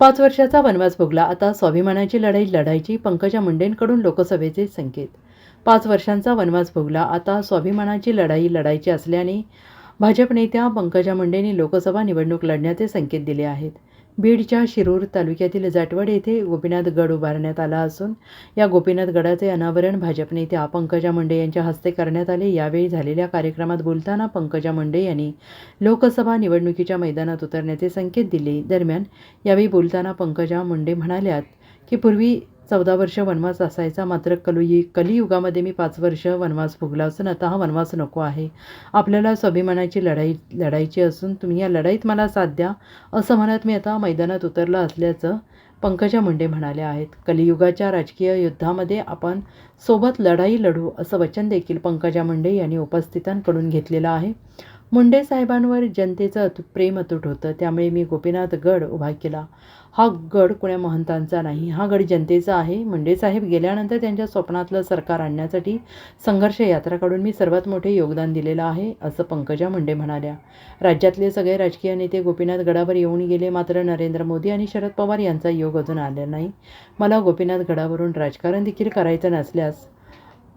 पाच वर्षाचा वनवास भोगला. आता स्वाभिमानाची लढाई लढायची पंकजा मुंडेंकडून लोकसभेचे संकेत. पाच वर्षांचा वनवास भोगला. आता स्वाभिमानाची लढाई लढायची असल्याने भाजप नेत्या पंकजा मुंडेंनी लोकसभा निवडणूक लढण्याचे संकेत दिले आहेत. बीडच्या शिरूर तालुक्यातील जाटवड येथे गोपीनाथ गड उभारण्यात आला असून या गोपीनाथ गडाचे अनावरण भाजप नेत्या पंकजा मुंडे यांच्या हस्ते करण्यात आले. यावेळी झालेल्या कार्यक्रमात बोलताना पंकजा मुंडे यांनी लोकसभा निवडणुकीच्या मैदानात उतरण्याचे संकेत दिले. दरम्यान यावेळी बोलताना पंकजा मुंडे म्हणाल्यात की पूर्वी चौदा वर्ष वनवास असायचा. मात्र कलुयी कलियुगामध्ये मी पाच वर्ष वनवास भोगला असून आता हा वनवास नको आहे. आपल्याला स्वाभिमानाची लढाई लढायची असून तुम्ही या लढाईत मला साथ द्या असं म्हणत मी आता मैदानात उतरलं असल्याचं पंकजा मुंडे म्हणाल्या आहेत. कलियुगाच्या राजकीय युद्धामध्ये आपण सोबत लढाई लढू असं वचन देखील पंकजा मुंडे यांनी उपस्थितांकडून घेतलेलं आहे. मुंडे साहेबांवर जनतेचं अत प्रेम अतूट होतं. त्यामुळे मी गोपीनाथ गड उभा केला. हा गड कुण्या महंतांचा नाही. हा गड जनतेचा आहे. मुंडे साहेब गेल्यानंतर त्यांच्या स्वप्नातलं सरकार आणण्यासाठी संघर्ष यात्रा काढून मी सर्वात मोठे योगदान दिलेलं आहे असं पंकजा मुंडे म्हणाल्या. राज्यातले सगळे राजकीय नेते गोपीनाथ गडावर येऊन गेले. मात्र नरेंद्र मोदी आणि शरद पवार यांचा योग अजून आला नाही. मला गोपीनाथ गडावरून राजकारण देखील करायचं नसल्यास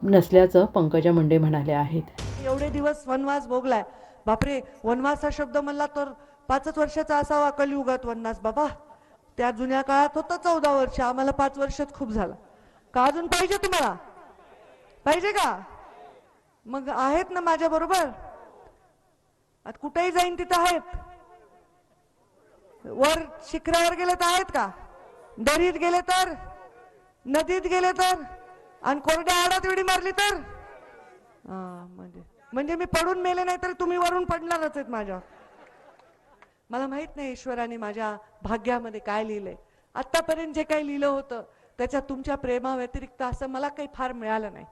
नसल्याचं पंकजा मुंडे म्हणाल्या आहेत. एवढे दिवस वनवास भोगलाय. बापरे वनवास हा शब्द म्हणला तर पाचच वर्षाचा असावा कलियुगात वनवास बाबा. त्या जुन्या काळात होतं चौदा वर्ष आम्हाला पाच वर्षात खूप झाला. का अजून पाहिजे तुम्हाला? पाहिजे का? मग आहेत ना माझ्या बरोबर? आता कुठेही जाईन तिथं आहेत. वर शिखरावर गेले तर आहेत का? दरीत गेले तर? नदीत गेले तर? आणि कोरड्या आडात उडी मारली तर? म्हणजे म्हणजे मी पडून मेले नाही तर तुम्ही वरून पडणारच आहेत माझ्या. मला माहीत नाही ईश्वराने माझ्या भाग्यामध्ये काय लिहिलंय. आतापर्यंत जे काही लिहिलं होतं त्याच्या तुमच्या प्रेमाव्यतिरिक्त असं मला काही फार मिळालं नाही.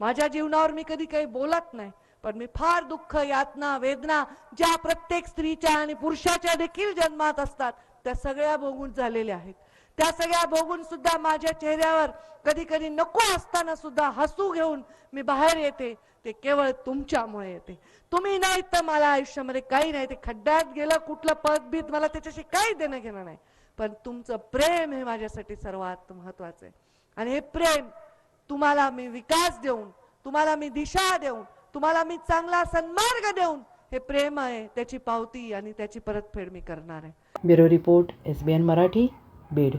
माझ्या जीवनावर मी कधी काही बोलत नाही पण मी फार दुःख यातना वेदना ज्या प्रत्येक स्त्रीच्या आणि पुरुषाच्या देखील जन्मात असतात त्या सगळ्या भोगून झालेल्या आहेत. त्या सगळ्या भोगून सुद्धा माझ्या चेहऱ्यावर कधी कधी नको असताना सुद्धा हसू घेऊन मी बाहेर येते. ते केवळ तुमच्यामुळे येते. तुम्ही नाही तर मला आयुष्यामध्ये काही नाही. ते खड्ड्यात गेलं कुठलं पद बीत मला त्याच्याशी काही देणं घेणं नाही. पण तुमचं प्रेम हे माझ्यासाठी सर्वात महत्वाचं आहे. आणि हे प्रेम तुम्हाला मी विकास देऊन तुम्हाला मी दिशा देऊन तुम्हाला मी चांगला सन्मार्ग देऊन हे प्रेम आहे त्याची पावती आणि त्याची परतफेड मी करणार आहे. Bureau report S B N Marathi Beed.